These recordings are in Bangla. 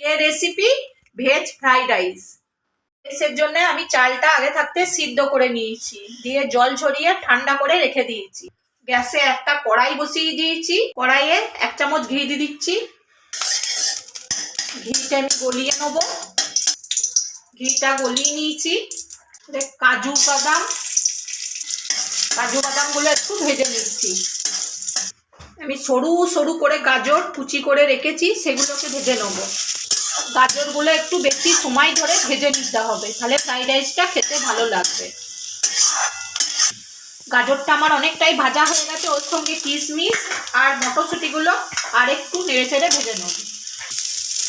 রেসিপি ভেজ ফ্রাইড রাইস এর জন্য আমি চালটা আগে থাকতে সিদ্ধ করে নিয়েছি। দিয়ে জল ঝরিয়ে ঠান্ডা করে রেখে দিয়েছি। গ্যাসে একটা কড়াই বসিয়ে দিয়েছি। কড়াইয়ে এক চামচ ঘি দিয়ে দিচ্ছি। ঘিটা আমি গলিয়ে নেব। ঘিটা গলিয়ে নিয়েছি। কাজু বাদাম, কাজু বাদামগুলো একটু ভেজে নিচ্ছি। আমি সরু সরু করে গাজর কুচি করে রেখেছি, সেগুলোকে ভেজে নেব। গাজরগুলো একটু বেশি সময় ধরে ভেজে নিতে হবে। তাহলে ফ্রাইড রাইসটা খেতে ভালো লাগবে। গাজরটা আমার অনেকটাই ভাজা হয়ে গেছে, ওর সঙ্গে কিশমিশ আর মটরশুঁটিগুলো আর একটু নেড়ে চেড়ে ভেজে নেব।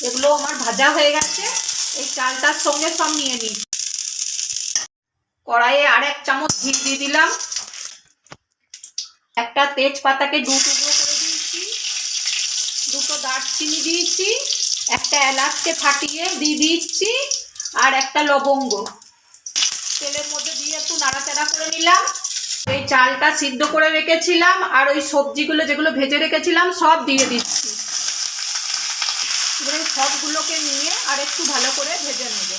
এগুলো আমার ভাজা হয়ে গেছে, এই চালটার সঙ্গে সব নিয়ে নিই। কড়াইয়ে আর এক চামচ ঘি দিয়ে দিলাম। একটা তেজপাতাকে দু টুকরো করে দিয়েছি, দুটো দারচিনি দিয়েছি একটা এলাচকে ফাটিয়ে দিয়ে দিচ্ছি আর একটা লবঙ্গ। তেলের মধ্যে দিয়ে একটু নাড়াচাড়া করে নিলাম। এই চালটা সিদ্ধ করে রেখেছিলাম আর ওই সবজিগুলো যেগুলো ভেজে রেখেছিলাম সব দিয়ে দিচ্ছি। এবারে সবগুলোকে নিয়ে আর একটু ভালো করে ভেজে নেব।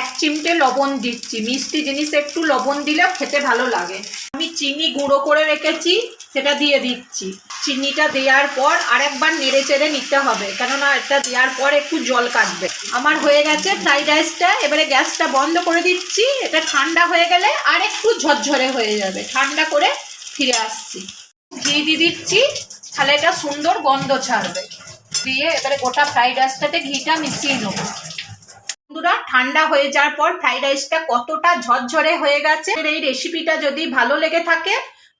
এক চিমটে লবণ দিচ্ছি। মিষ্টি জিনিস একটু লবণ দিলে খেতে ভালো লাগে। আমি চিনি গুঁড়ো করে রেখেছি, সেটা দিয়ে দিচ্ছি। চিনিটা দেওয়ার পর আরেকবার নেড়ে চেড়ে নিতে হবে, কেননা এটা দেওয়ার পর একটু জল কাটবে। আমার হয়ে গেছে ফ্রাইড রাইসটা, এবারে গ্যাসটা বন্ধ করে দিচ্ছি, এটা ঠান্ডা হয়ে গেলে আর একটু ঝরঝরে হয়ে যাবে। ঠান্ডা করে ফিরে আসছি। ঘি দিয়ে দিচ্ছি, তাহলে এটা সুন্দর গন্ধ ছাড়বে। দিয়ে এবারে গোটা ফ্রাইড রাইসটাতে ঘিটা মিশিয়ে নেব। বন্ধুরা, ঠান্ডা হয়ে যাওয়ার পর ফ্রাইড রাইসটা কতটা ঝরঝরে হয়ে গেছে এই রেসিপিটা যদি ভালো লেগে থাকে,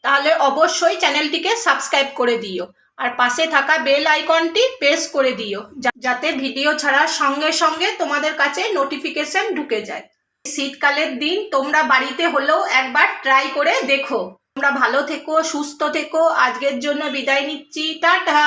তাহলে অবশ্যই চ্যানেলটিকে সাবস্ক্রাইব করে দিও। আর পাশে থাকা বেল আইকনটি প্রেস করে দিও যাতে ভিডিও ছাড়ার সঙ্গে সঙ্গে তোমাদের কাছে নোটিফিকেশন ঢুকে যায়। শীতকালের দিন তোমরা বাড়িতে হলেও একবার ট্রাই করে দেখো। তোমরা ভালো থেকো, সুস্থ থেকো। আজকের জন্য বিদায় নিচ্ছি। টাটা!